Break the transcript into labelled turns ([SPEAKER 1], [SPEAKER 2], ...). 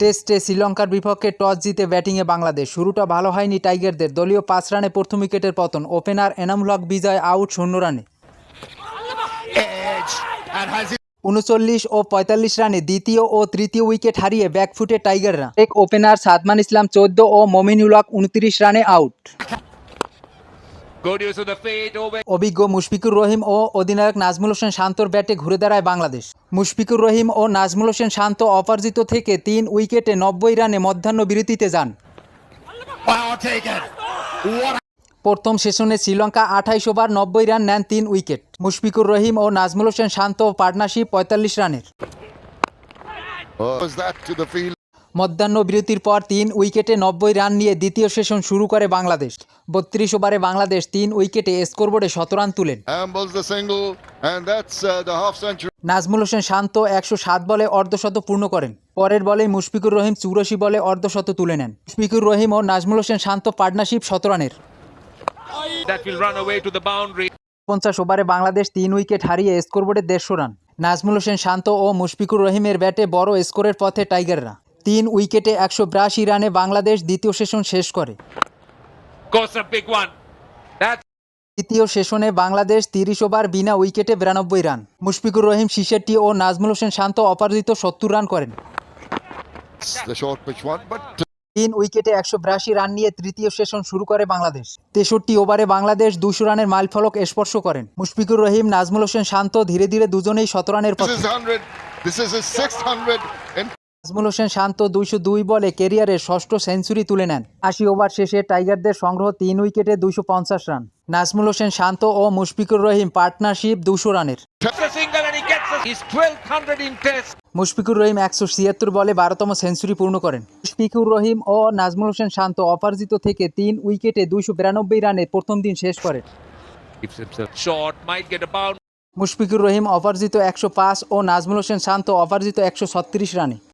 [SPEAKER 1] টেস্টে শ্রীলঙ্কার বিপক্ষে টস জিতে ব্যাটিংয়ে বাংলাদেশ। শুরুটা ভালো হয়নি টাইগারদের। দলীয় পাঁচ রানে প্রথম উইকেটের পতন। ওপেনার এনামুল হক বিজয় আউট শূন্য রানে. উনচল্লিশ ও পঁয়তাল্লিশ রানে দ্বিতীয় ও তৃতীয় উইকেট হারিয়ে ব্যাকফুটে টাইগাররা। এক ওপেনার সাদমান ইসলাম চোদ্দ ও মমিনুল হক উনত্রিশ রানে আউট। অভিজ্ঞ মুশফিকুর রহিম ও অধিনায়ক নাজমুল হোসেন শান্তর ব্যাটে ঘুরে দাঁড়ায় বাংলাদেশ। মুশফিকুর রহিম ও নাজমুল হোসেন শান্ত অপরাজিত থেকে তিন উইকেটে নব্বই রানে মধ্যাহ্ন বিরতিতে যান। প্রথম সেশনে শ্রীলঙ্কা আঠাইশ ওভার নব্বই রান নেন তিন উইকেট। মুশফিকুর রহিম ও নাজমুল হোসেন শান্ত পার্টনারশিপ পঁয়তাল্লিশ রানের।
[SPEAKER 2] Was that to the field?
[SPEAKER 1] মধ্যাহ্ন বিরতির পর তিন উইকেটে নব্বই রান নিয়ে দ্বিতীয় সেশন শুরু করে বাংলাদেশ বত্রিশ ওভারে বাংলাদেশ তিন উইকেটে স্কোরবোর্ডে শত রান তুলেন
[SPEAKER 2] uh.
[SPEAKER 1] নাজমুল হোসেন শান্ত একশো সাত বলে অর্ধশত পূর্ণ করেন পরের বলে মুশফিকুর রহিম চুরাশি বলে অর্ধশত তুলে নেন মুশফিকুর রহিম ও নাজমুল হোসেন শান্ত পার্টনারশিপ শত রানের. পঞ্চাশ ওভারে বাংলাদেশ তিন উইকেট হারিয়ে স্কোরবোর্ডে দেড়শো রান নাজমুল হোসেন শান্ত ও মুশফিকুর রহিমের ব্যাটে বড় স্কোরের পথে টাইগাররা তিন উইকেটে একশো বিরাশি রানে বাংলাদেশ দ্বিতীয় সেশন শেষ করে। তৃতীয় সেশনে বাংলাদেশ তিরিশ ওভার বিনা উইকেটে বিরানব্বই রান। মুশফিকুর রহিম শিশেরটি ও নাজমুল হোসেন শান্ত অপরাজিত সত্তর রান করেন। তিন উইকেটে একশো বিরাশি রান নিয়ে তৃতীয় সেশন শুরু করে বাংলাদেশ। তেষট্টি ওভারে বাংলাদেশ দুশো রানের মাইলফলক স্পর্শ করেন। মুশফিকুর রহিম নাজমুল হোসেন শান্ত ধীরে ধীরে দুজনেই শত রানের পথে নাজমুল হোসেন শান্ত দুইশো দুই বলে কেরিয়ারে ষষ্ঠ সেঞ্চুরি তুলে নেন আশি ওভার শেষে টাইগারদের সংগ্রহ তিন উইকেটে দুইশো পঞ্চাশ রান নাজমুল হোসেন শান্ত ও মুশফিকুর রহিম পার্টনারশিপ দুশো রানের
[SPEAKER 3] a single and he gets it. He's 1200 in test.
[SPEAKER 1] Mushfiqur Rahim একশো ছিয়াত্তর বলে বারোতম সেঞ্চুরি পূর্ণ করেন মুশফিকুর রহিম ও নাজমুল হোসেন শান্ত অপরাজিত থেকে তিন উইকেটে দুইশো বিরানব্বই রানে প্রথম দিন শেষ করেন. মুশফিকুর রহিম অপরাজিত একশো পাঁচ ও নাজমুল হোসেন শান্ত অপরাজিত একশো ছত্রিশ রানে